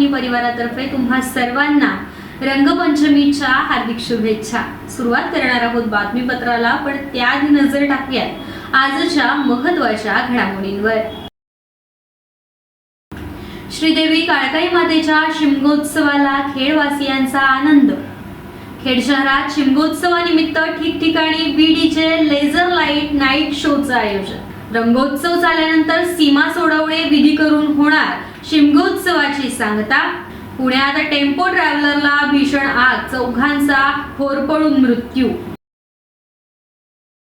दीपवाहिनी परिवारातर्फे तुम्हा सर्वांना रंगपंचमीच्या हार्दिक शुभेच्छा. सुरुवात करणार आहोत बातमीपत्राला पण त्याआधी नजर टाकूयात आजच्या महत्त्वाच्या घडामोडींवर. श्रीदेवी काळकाई मातेच्या शिमगोत्सवाला खेडवासियांचा आनंद. खेड शहरात शिमगोत्सवानिमित्त ठिकठिकाणी बीडीचे लेझर लाइट नाईट शोचं आयोजन. रंगोत्सव झाल्यानंतर सीमा सोडवणे विधी करून होणार शिमगोत्सवाची सांगता. पुण्यात टेम्पो ट्रॅव्हलरला भीषण आग चौघांचा होरपळून मृत्यू.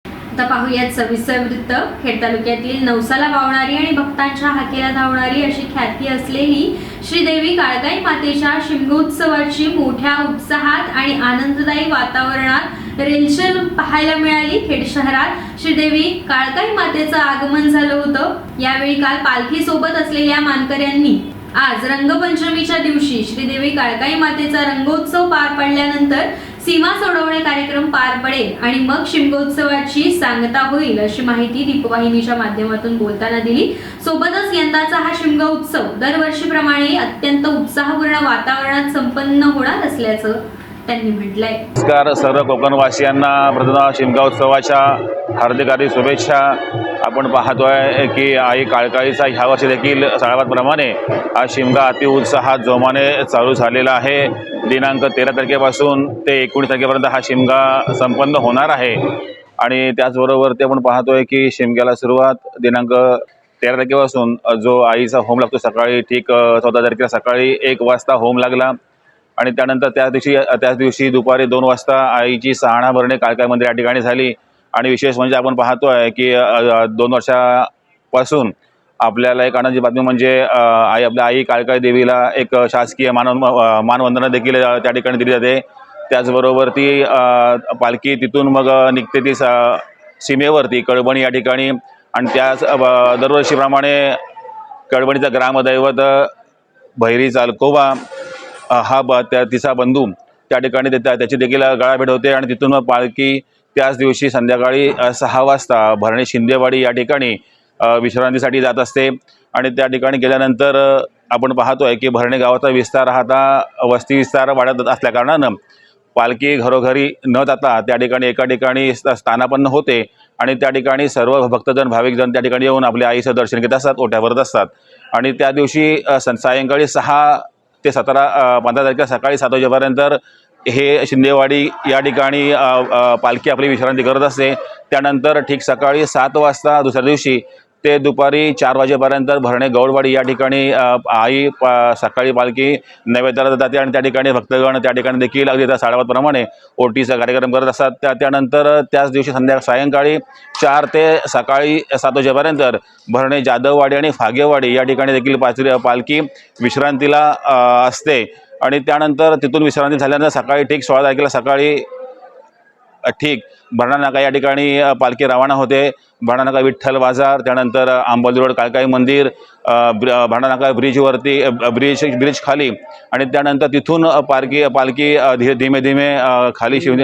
आता पाहूयात सविस्तर वृत्त. खेड तालुक्यातील नवसाला वावणारी आणि भक्तांच्या हाकेला धावणारी अशी ख्याती असलेली श्रीदेवी काळगाई मातेच्या शिमगोत्सवाची मोठ्या उत्साहात आणि आनंददायी वातावरणात रेंशन पाहायला मिळाली. खेड शहरात श्रीदेवी काळकाई मातेचं आगमन झालं होतं. यावेळी काल पालखी सोबत असलेल्या मानकऱ्यांनी आज रंगपंचमीच्या दिवशी श्रीदेवी काळकाई मातेचा रंगोत्सव पार पडल्यानंतर सीमा सोडवणे कार्यक्रम पार पडेल आणि मग शिमगोत्सवाची सांगता होईल अशी माहिती दीपवाहिनीच्या माध्यमातून बोलताना दिली. सोबतच यंदाचा हा शिमग उत्सव दरवर्षीप्रमाणे अत्यंत उत्साहपूर्ण वातावरणात संपन्न होणार असल्याचं त्यांनी म्हटलंय. नमस्कार सर्व कोकणवासियांना प्रथम शिमगा उत्सवाच्या हार्दिक हार्दिक शुभेच्छा. आपण पाहतोय की आई काळकाळीचा ह्या वर्षी देखील साळावादप्रमाणे हा शिमगा अतिउत्साहात जोमाने चालू झालेला आहे. दिनांक तेरा तारखेपासून ते एकोणीस तारखेपर्यंत हा शिमगा संपन्न होणार आहे. आणि त्याचबरोबर ते आपण पाहतोय की शिमग्याला सुरुवात दिनांक तेरा तारखेपासून जो आईचा होम लागतो सकाळी ठीक चौदा तारखेला सकाळी एक वाजता होम लागला. आणि त्यानंतर त्या दिवशी त्याच दिवशी दुपारी दोन वाजता आईची सहाणा भरणे काळकाय मंदिर या ठिकाणी झाली. आणि विशेष म्हणजे आपण पाहतो आहे की दोन वर्षापासून आपल्याला एक आनंदाची बातमी म्हणजे आई आपल्या आई काळकाई देवीला एक शासकीय मानव मानवंदना देखील त्या ठिकाणी दिली जाते. त्याचबरोबर ती पालखी तिथून मग निघते ती सीमेवरती कळबणी या ठिकाणी. आणि त्याच दरवर्षीप्रमाणे कळबणीचं ग्रामदैवत भैरी चालकोबा हा ब त्या तिचा बंधू त्या ठिकाणी देतात. त्याची देखील गळाभेट होते आणि तिथून मग पालखी त्याच दिवशी संध्याकाळी सहा वाजता भरणे शिंदेवाडी या ठिकाणी विश्रांतीसाठी जात असते. आणि त्या ठिकाणी गेल्यानंतर आपण पाहतोय की भरणे गावाचा विस्तार हा आता वस्ती विस्तार वाढत असल्याकारणानं पालखी घरोघरी न जाता त्या ठिकाणी एका ठिकाणी स्थानापन्न होते. आणि त्या ठिकाणी सर्व भक्तजन भाविकजण त्या ठिकाणी येऊन आपल्या आईचं दर्शन घेत असतात ओट्या भरत असतात. आणि त्या दिवशी सं- सायंकाळी सहा ते सतरा पंधरा तारखेला सकाळी सात वाजेपर्यंत हे शिंदेवाडी या ठिकाणी पालखी आपली विश्रांती करत असते. त्यानंतर ठीक सकाळी सात वाजता दुसऱ्या दिवशी ते दुपारी चार वाजेपर्यंत भरणे गौडवाडी या ठिकाणी आई पा सकाळी पालखी नैवेद्याला जाते आणि त्या ठिकाणी भक्तगण त्या ठिकाणी देखील अगदी त्या साडेपाचप्रमाणे ओटीचा कार्यक्रम करत असतात. त्या त्यानंतर त्याच दिवशी संध्या सायंकाळी चार ते सकाळी सात वाजेपर्यंत भरणे जाधववाडी आणि फागेवाडी या ठिकाणी देखील पाचरी पालखी विश्रांतीला असते. आणि त्यानंतर तिथून विश्रांती झाल्यानंतर सकाळी ठीक सोळा तारखेला सकाळी ठीक भरणा नाका या ठिकाणी पालखी रवाना होते. भांडानाका विठ्ठल बाजार त्यानंतर आंबोली रोड काळकाई मंदिर भांडानाका ब्र- ब्रिजवरती ब्रिज ब्रिज खाली. आणि त्यानंतर तिथून पालखी पालखी धीरे धीमे धीमे खाली शिव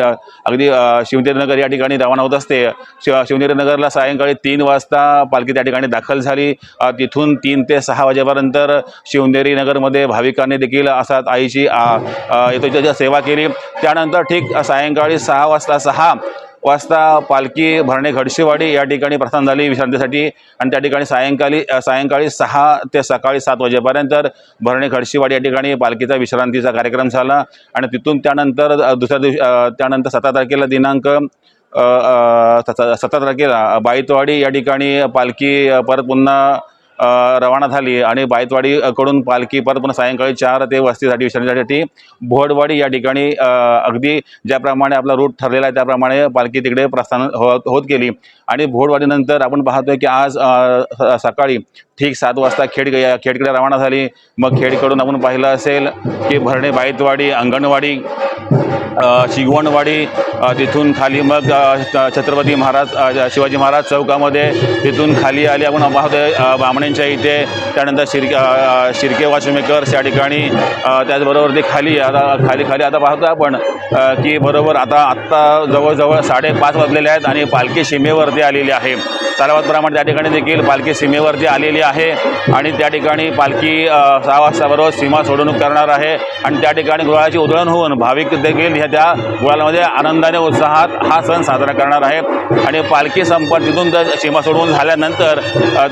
अगदी अ, शिवनेरीनगर या ठिकाणी रवाना होत असते. शिव शिवनेरीनगरला सायंकाळी तीन वाजता पालखी त्या ठिकाणी दाखल झाली. तिथून तीन ते सहा वाजेपर्यंत शिवनेरी नगरमध्ये भाविकांनी देखील असाच आईची येतो सेवा केली. त्यानंतर ठीक सायंकाळी सहा वाजता सहा वाजता पालखी भरणे घडशीवाडी या ठिकाणी प्रस्थान झाली विश्रांतीसाठी. आणि त्या ठिकाणी सायंकाळी सायंकाळी सहा ते सकाळी सात वाजेपर्यंत भरणे घडशीवाडी या ठिकाणी पालखीचा विश्रांतीचा कार्यक्रम झाला. आणि तिथून त्यानंतर दुसऱ्या दिवशी त्यानंतर सतरा तारखेला दिनांक सतरा तारखेला बाईतवाडी या ठिकाणी पालखी परत पुन्हा रवाना झाली. आणि बायतवाडीकडून पालखी परत पुन्हा सायंकाळी चार ते वस्तीसाठी विसर्जनासाठी भोडवाडी या ठिकाणी अगदी ज्याप्रमाणे आपला रूट ठरलेला आहे त्याप्रमाणे पालखी तिकडे प्रस्थान होत होत गेली. आणि भोडवाडीनंतर आपण पाहतोय की आज सकाळी ठीक सात वाजता खेड खेडकडे रवाना झाली. मग खेडकडून आपण पाहिलं असेल की भरणे बायतवाडी अंगणवाडी शिगवणवाडी तिथून खाली मग छत्रपती महाराज शिवाजी महाराज चौकामध्ये तिथून खाली आली. आपण पाहतोय बामणे यांच्या इथे त्यानंतर शिरके शिरके शिर्के या ठिकाणी त्याचबरोबर ते खाली आता खाली खाली आता पाहतो आपण की बरोबर आता आत्ता जवळजवळ साडेपाच वाजलेले आहेत आणि पालखी सीमेवरती आलेली आहे. सालावतप्रमाणे त्या ठिकाणी देखील पालखी सीमेवरती आलेली आहे आणि त्या ठिकाणी पालखी सहा वाजताबरोबर सीमा सोडवणूक करणार आहे आणि त्या ठिकाणी गुळाची उधळण होऊन भाविक देखील ह्या त्या गुळामध्ये आनंदाने उत्साहात हा सण साजरा करणार आहे आणि पालखी संपत तिथून जर सीमा सोडवून झाल्यानंतर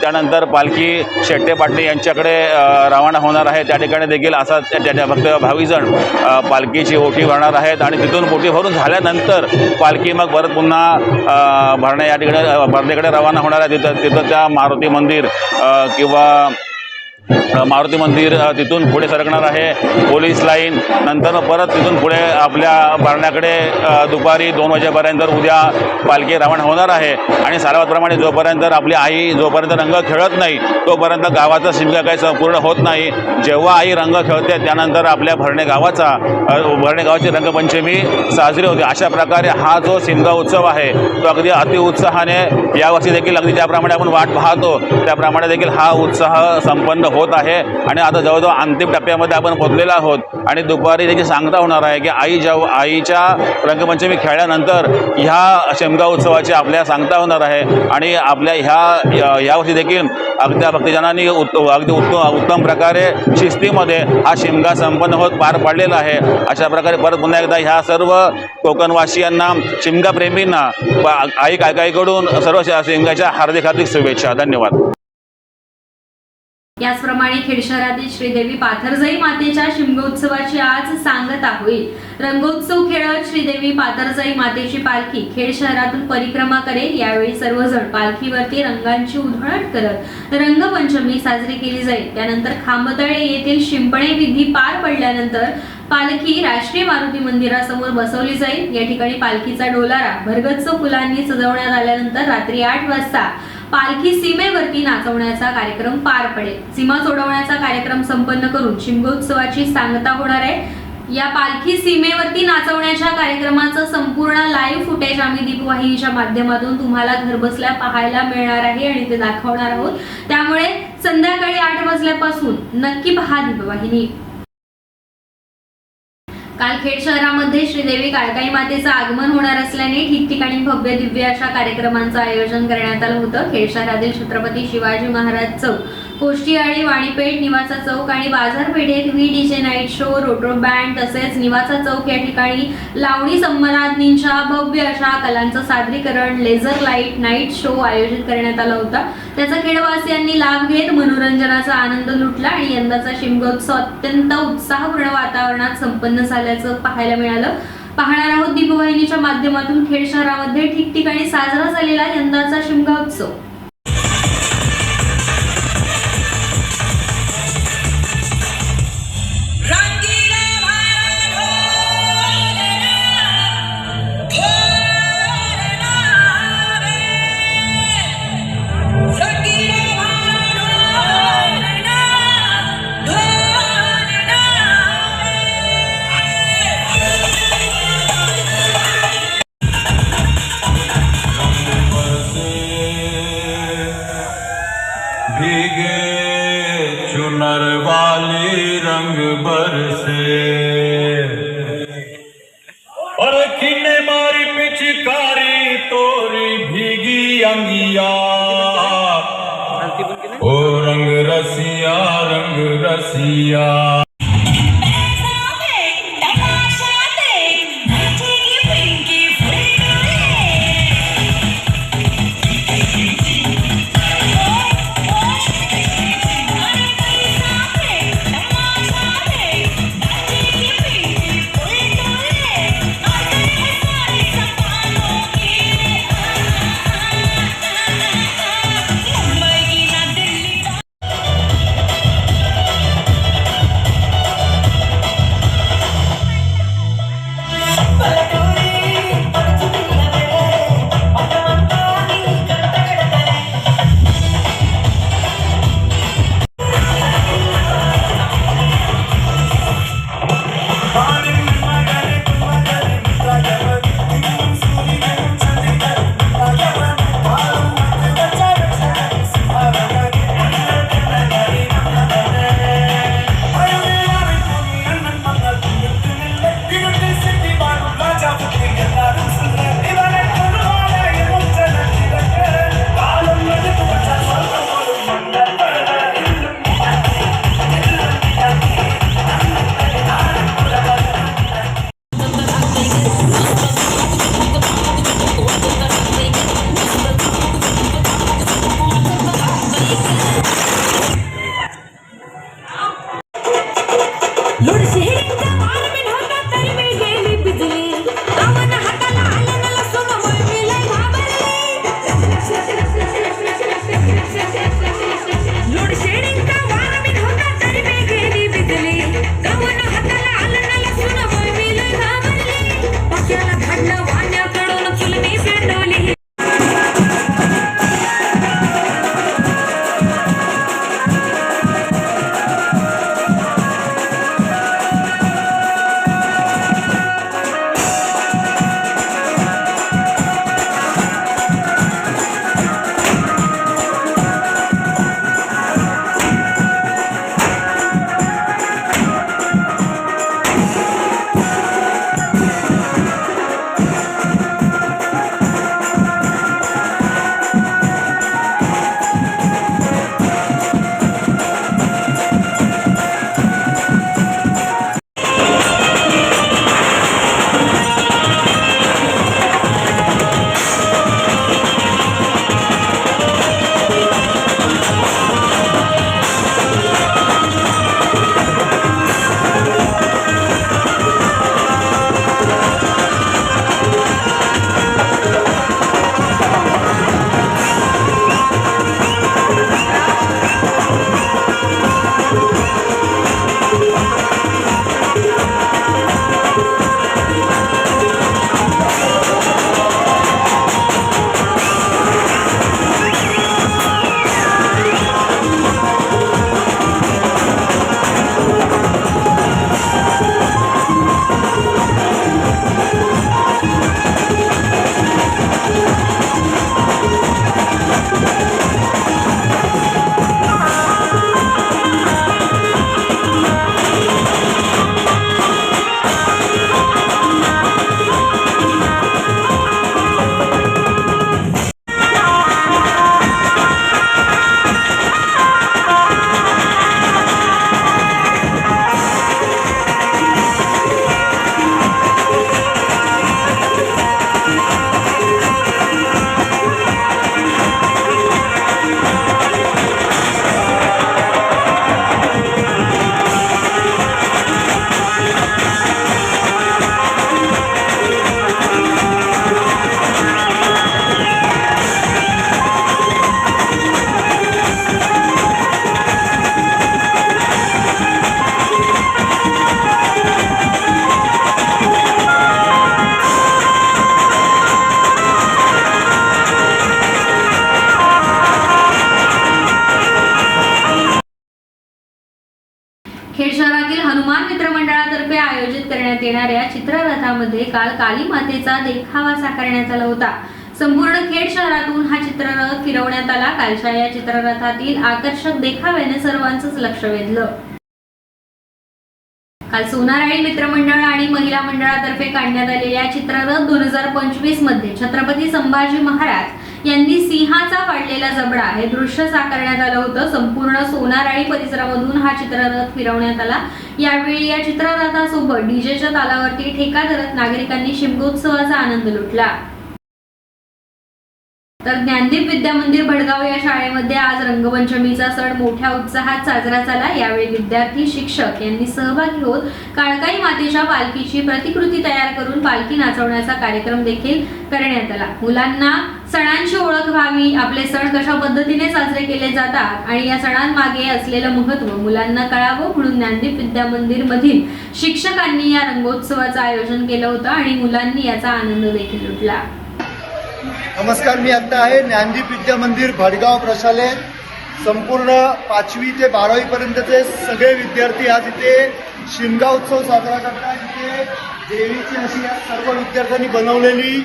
त्यानंतर पालखी शेट्टे पाटणे यांच्याकडे रवाना होणार आहे. त्या ठिकाणी देखील असा त्या त्या- फक्त भावीजण पालखीची ओटी भरणार आहेत आणि तिथून ओटी भरून झाल्यानंतर पालखी मग परत पुन्हा अ, भरणे या ठिकाणी भरणेकडे रवाना होणार आहे. तिथं तिथं त्या मारुती मंदिर किंवा मारुती मंदिर तिथून पुढे सरकणार आहे. पोलीस लाईन नंतर परत तिथून पुढे आपल्या भरण्याकडे दुपारी दोन वाजेपर्यंत उद्या पालखी रवाना होणार आहे. आणि सालावतप्रमाणे जोपर्यंत आपली आई जोपर्यंत रंग खेळत नाही तोपर्यंत गावाचा शिमगा काही संपूर्ण होत नाही. जेव्हा आई रंग खेळते त्यानंतर आपल्या भरणे गावाचा भरणे गावाची रंगपंचमी साजरी होते. अशा प्रकारे हा जो शिमगा उत्सव आहे तो अगदी अतिउत्साहाने यावर्षी देखील अगदी ज्याप्रमाणे आपण वाट पाहतो त्याप्रमाणे देखील हा उत्साह संपन्न होतो होत आहे. आणि आता जवळजवळ अंतिम टप्प्यामध्ये आपण पोचलेलो आहोत. आणि दुपारी त्याची सांगता होणार आहे की आई जेव्हा आईच्या रंगपंचमी खेळल्यानंतर ह्या शेमगा उत्सवाची आपल्या सांगता होणार आहे. आणि आपल्या ह्या यावर्षी देखील अगदी भक्तजनांनी उत् अगदी उत्तम उत्तम प्रकारे शिस्तीमध्ये हा शिमगा संपन्न होत पार पाडलेला आहे. अशा प्रकारे परत पुन्हा एकदा ह्या सर्व कोकणवासियांना शिमगा प्रेमींना आई आई काहीकडून सर्व शिमगाच्या हार्दिक हार्दिक शुभेच्छा. धन्यवाद. याचप्रमाणे खेड शहरातील श्रीदेवी पाथरजाई मातेच्या शिमगोत्सवाची आज सांगता होईल. रंगोत्सव खेळत श्रीदेवी पाथरजाई मातेची पालखी खेड शहरातून परिक्रमा करेल. यावेळी सर्वजण पालखीवरती रंगांची उधळण करत रंगपंचमी साजरी केली जाईल. त्यानंतर खांबतळे येथील शिंपणे विधी पार पडल्यानंतर पालखी राष्ट्रीय मारुती मंदिरासमोर बसवली जाईल. या ठिकाणी पालखीचा डोलारा भरगच्च फुलांनी सजवण्यात आल्यानंतर रात्री आठ वाजता पालखी सीमेवरती नाचवण्याचा कार्यक्रम पार पडेल. सीमा सोडवण्याचा कार्यक्रम संपन्न करून शिमगोत्सवाची सांगता होणार आहे. या पालखी सीमेवरती नाचवण्याच्या कार्यक्रमाचं संपूर्ण लाईव्ह फुटेज आम्ही दीपवाहिनीच्या माध्यमातून तुम्हाला घरबसल्या पाहायला मिळणार आहे आणि ते दाखवणार आहोत. त्यामुळे संध्याकाळी आठ वाजल्यापासून नक्की पहा दीपवाहिनी. काल खेड शहरामध्ये श्रीदेवी काळकाई मातेचं आगमन होणार असल्याने ठिकठिकाणी भव्य दिव्य अशा कार्यक्रमांचं आयोजन करण्यात आलं होतं. खेड शहरातील छत्रपती शिवाजी महाराज चौक कोष्टी आणि वाणीपेठ निवासा चौक आणि बाजारपेठेत V DJ night show Roto band तसेच निवासा चौक या ठिकाणी लावणी संमनादनींच्या भव्य अशा कलांचं सादरीकरण लेझर लाइट नाईट शो आयोजित करण्यात आला होता. त्याचा खेडवासियांनी लाभ घेत मनोरंजनाचा आनंद लुटला आणि यंदाचा शिमगोत्सव अत्यंत उत्साहपूर्ण वातावरणात संपन्न झाल्याचं पाहायला मिळालं. पाहणार आहोत दीपवाहिनीच्या माध्यमातून खेड शहरामध्ये ठिकठिकाणी साजरा झालेला यंदाचा शिमगा उत्सव. खेड शहरातील हनुमान मित्र मंडळातर्फे आयोजित करण्यात येणाऱ्या चित्ररथामध्ये काल काली मातेचा देखावा साकारण्यात आला होता. संपूर्ण खेड शहरातून हा चित्ररथ फिरवण्यात आला. कालच्या या चित्ररथातील आकर्षक देखाव्याने सर्वांचंच लक्ष वेधलं. काल सोनाराळी मित्रमंडळ आणि महिला मंडळातर्फे काढण्यात आलेल्या चित्ररथ दोन हजार पंचवीसमध्ये छत्रपती संभाजी महाराज यांनी सिंहाचा पाडलेला जबडा हे दृश्य साकारण्यात आलं होतं. संपूर्ण सोनाराळी परिसरामधून हा चित्ररथ फिरवण्यात आला. यावेळी या चित्ररथासोबत डीजेच्या तालावरती ठेका धरत नागरिकांनी शिमगोत्सवाचा आनंद लुटला. तर ज्ञानदीप विद्या मंदिर भडगाव या शाळेमध्ये आज रंगपंचमीचा सण मोठ्या उत्साहात साजरा झाला. यावेळी विद्यार्थी शिक्षक यांनी सहभागी होत काळकाई मातेच्या पालखीची प्रतिकृती तयार करून पालखी नाचवण्याचा कार्यक्रम देखील करण्यात आला. मुलांना सणांची ओळख व्हावी आपले सण कशा पद्धतीने साजरे केले जातात आणि या सणांमागे असलेलं महत्त्व मुलांना कळावं म्हणून ज्ञानदीप विद्या मंदिर मधील शिक्षकांनी या रंगोत्सवाचं आयोजन केलं होतं आणि मुलांनी याचा आनंद देखील लुटला. नमस्कार मी आता आहे ज्ञानदीप विद्या मंदिर भडगाव प्रशालय संपूर्ण पाचवी ते बारावीपर्यंतचे सगळे विद्यार्थी आज इथे शिमगा उत्सव साजरा करतात इथे देवीची अशी या सर्व विद्यार्थ्यांनी बनवलेली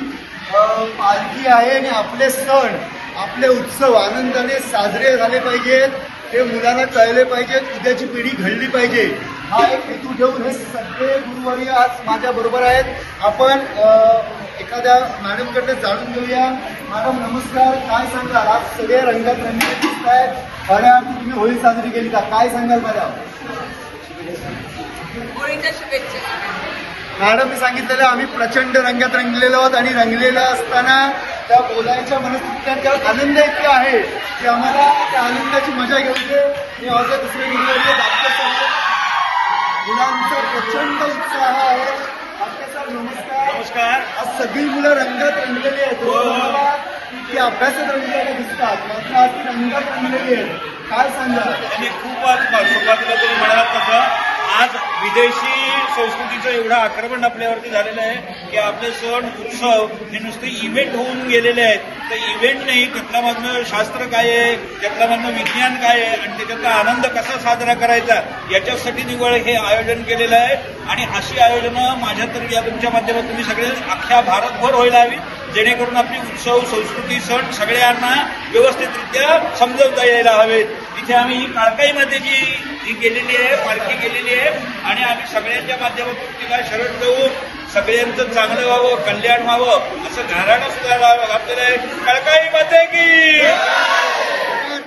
पालखी आहे आणि आपले सण आपले उत्सव आनंदाने साजरे झाले पाहिजेत. ते मुलांना कळले पाहिजेत उद्याची पिढी घडली पाहिजे. हा. एक हेतू ठेवून हे सगळे गुरुवारी आज माझ्या बरोबर आहेत. आपण एखाद्या मॅडमकडनं जाणून घेऊया. मॅडम नमस्कार. काय सांगाल? आज सगळे रंगात रंगीत दिसत आहेत. खऱ्या अर्थी तुम्ही होळी साजरी केली का? काय सांगाल मॅडम? मॅडम मी सांगितलेलं आम्ही प्रचंड रंगात रंगलेलो आहोत आणि रंगलेलं असताना त्या बोलायच्या मनस्थितीत त्या आनंद इतका आहे की आम्हाला त्या आनंदाची मजा घ्यायची मी माझे दुसरे गुरुवारी डॉक्टर साहेब मुलांचा प्रचंड उत्साह आहे. नमस्कार. नमस्कार. आज सगळी मुलं रंगात रंगलेली आहेत. हो, हो. ती अभ्यासात रंगलेल्या दिसतात. मात्र आज ती रंगात रंगलेली आहेत. काय सांगा आणि खूपच सुरुवातीला तुम्ही म्हणालात तसं. आज विदेशी संस्कृतीचं एवढं आक्रमण आपल्यावरती झालेलं आहे की आपले सण उत्सव हे नुसते इव्हेंट होऊन गेलेले आहेत. तर इव्हेंट नाही त्यातल्यामधनं शास्त्र काय आहे त्यातल्यामधनं विज्ञान काय आहे आणि त्याच्यातला आनंद कसा साजरा करायचा याच्यासाठी निवळ हे आयोजन केलेलं आहे. आणि अशी आयोजनं माझ्या तरी या तुमच्या माध्यमातून तुम्ही सगळे अख्ख्या भारतभर व्हायला हवी जेणेकरून आपली उत्सव संस्कृती सण सगळ्यांना व्यवस्थितरित्या समजवता यायला हवेत. इथे आम्ही ही काळकाई मातेची ही केलेली आहे पालखी केलेली आहे आणि आम्ही सगळ्यांच्या माध्यमातून तिला शरण देऊ सगळ्यांचं चांगलं व्हावं कल्याण व्हावं असं घराणं सुद्धा घातलेलं आहे. काळकाई की!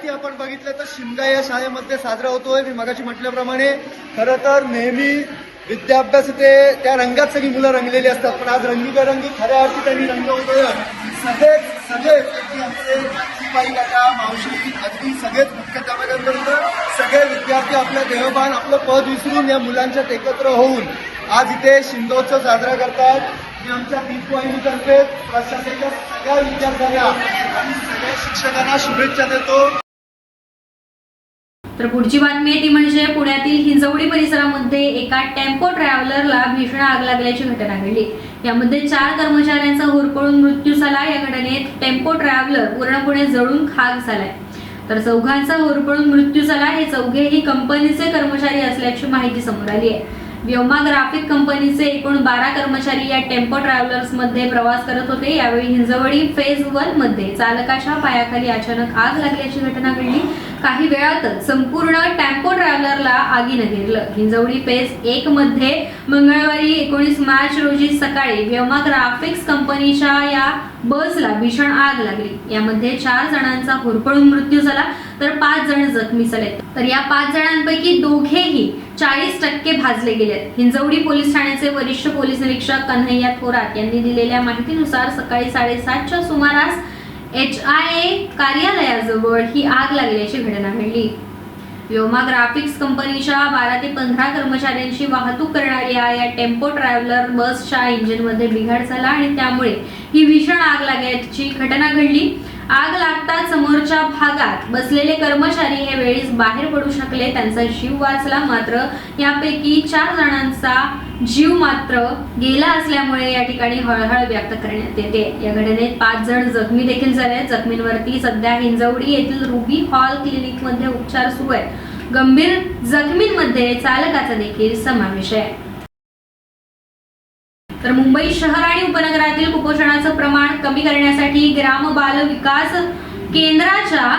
आपण बघितलं तर शिमगा या शाळेमध्ये साजरा होतोय. मी मगाशी म्हटल्याप्रमाणे खरं तर नेहमी विद्याभ्यास ते त्या रंगात सगळी मुलं रंगलेली असतात पण आज रंगीबेरंगी खऱ्या अर्थी त्यांनी रंग सगळेच सगळेच सगळे आमचे शिपाई काका मावशी अगदी सगळेच मुख्याध्यापकांपर्यंत सगळे विद्यार्थी आपलं देहभान आपलं पद विसरून या मुलांच्यात एकत्र होऊन आज इथे शिंदोत्सव साजरा करतात. मी आमच्या दीपवाहिनीतर्फे प्रशासनाच्या सगळ्या विद्यार्थ्यांना आणि सगळ्या शिक्षकांना शुभेच्छा देतो. तर पुढची बातमी आहे ती म्हणजे पुण्यातील हिंजवडी परिसरामध्ये एका टेम्पो ट्रॅव्हलरला भीषण आग लागल्याची घटना घडली. यामध्ये चार कर्मचाऱ्यांचा होरपळून मृत्यू झाला. या घटनेत टेम्पो ट्रॅव्हलर पूर्णपणे जळून खाक झालाय. तर चौघांचा होरपळून मृत्यू झाला. हे चौघेही कंपनीचे कर्मचारी असल्याची माहिती समोर आली आहे. व्योमा ग्राफिक कंपनीचे एकूण बारा कर्मचारी या टेम्पो ट्रॅव्हलर्समध्ये प्रवास करत होते. यावेळी हिंजवडी फेज वनमध्ये चालकाच्या पायाखाली अचानक आग लागल्याची घटना घडली. काही वेळातच संपूर्ण टेम्पो ट्रॅव्हलरला आगीनं घेरलं. हिंजवडी फेज एक मध्ये मंगळवारी एकोणीस मार्च रोजी सकाळी व्योमा ग्राफिक्स कंपनीच्या या बसला भीषण आग लागली. यामध्ये चार जणांचा होरपळून मृत्यू झाला तर पाच जण जखमी झाले तर या पाच जणांपैकी दोघेही चाळीस टक्के भाजले गेलेत हिंजवडी पोलीस ठाण्याचे वरिष्ठ पोलीस निरीक्षक कन्हैया थोरात यांनी दिलेल्या माहितीनुसार सकाळी साडेसातच्या सुमारास एच आय ए कार्यालयाजवळ ही आग लागल्याची घटना घडली. व्योमा ग्राफिक्स कंपनीच्या बारा ते पंधरा कर्मचाऱ्यांची वाहतूक करणाऱ्या या टेम्पो ट्रॅव्हलर बसच्या इंजिनमध्ये बिघाड झाला आणि त्यामुळे ही भीषण आग लागल्याची घटना घडली. आग लागताच समोरच्या भागात बसलेले कर्मचारी हे वेळीच बाहेर पडू शकले. त्यांचा जीव वाचला मात्र यापैकी चार जणांचा जीव मात्र गेला असल्यामुळे या ठिकाणी हळहळ व्यक्त करण्यात येते. या घटनेत पाच जण जखमी देखील झाले. जखमींवरती सध्या हिंजवडी येथील रुबी हॉल क्लिनिकमध्ये उपचार सुरू आहेत. गंभीर जखमींमध्ये चालकाचा देखील समावेश आहे. तर मुंबई शहर आणि उपनगरातील कुपोषणाचं प्रमाण कमी करण्यासाठी ग्राम बाल विकास केंद्राच्या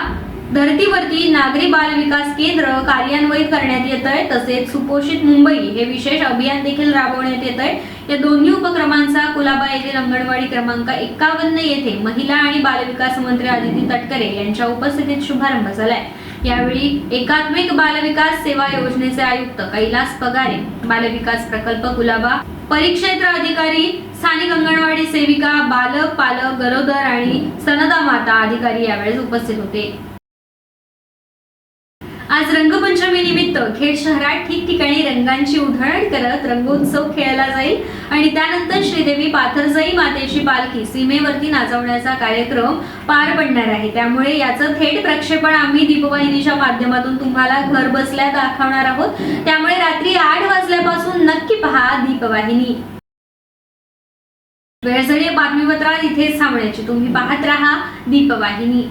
धर्तीवरती नागरी बाल विकास केंद्र कार्यान्वयित करण्यात येत आहे तसेच सुपोषित मुंबई हे विशेष अभियान देखील राबवण्यात येत आहे या दोन्ही उपक्रमांचा कुलाबा येथील अंगणवाडी क्रमांक एकावन्न येथे महिला आणि बालविकास मंत्री आदिती तटकरे यांच्या उपस्थितीत शुभारंभ झालाय. यावेळी एकात्मिक बालविकास सेवा योजनेचे आयुक्त कैलास पगारे बालविकास प्रकल्प कुलाबा परिक्षेत्र अधिकारी स्थानिक अंगणवाडी सेविका बालक पालक गरोदर आणि स्तनदा माता अधिकारी यावेळेस उपस्थित होते. आज रंगपंचमी निमित्त खेड शहरात ठिकठिकाणी रंगांची उधळण करत रंगोत्सव खेळला जाईल आणि त्यानंतर श्रीदेवी पाथरजाई मातेची पालखी सीमेवरती नाचवण्याचा कार्यक्रम पार पडणार आहे. त्यामुळे याचं थेट प्रक्षेपण आम्ही दीपवाहिनीच्या माध्यमातून तुम्हाला घर बसल्या दाखवणार आहोत. त्यामुळे रात्री आठ वाजल्यापासून नक्की पहा दीपवाहिनी. वेळ बातमीपत्रात इथेच थांबण्याची. तुम्ही पाहत राहा दीपवाहिनी.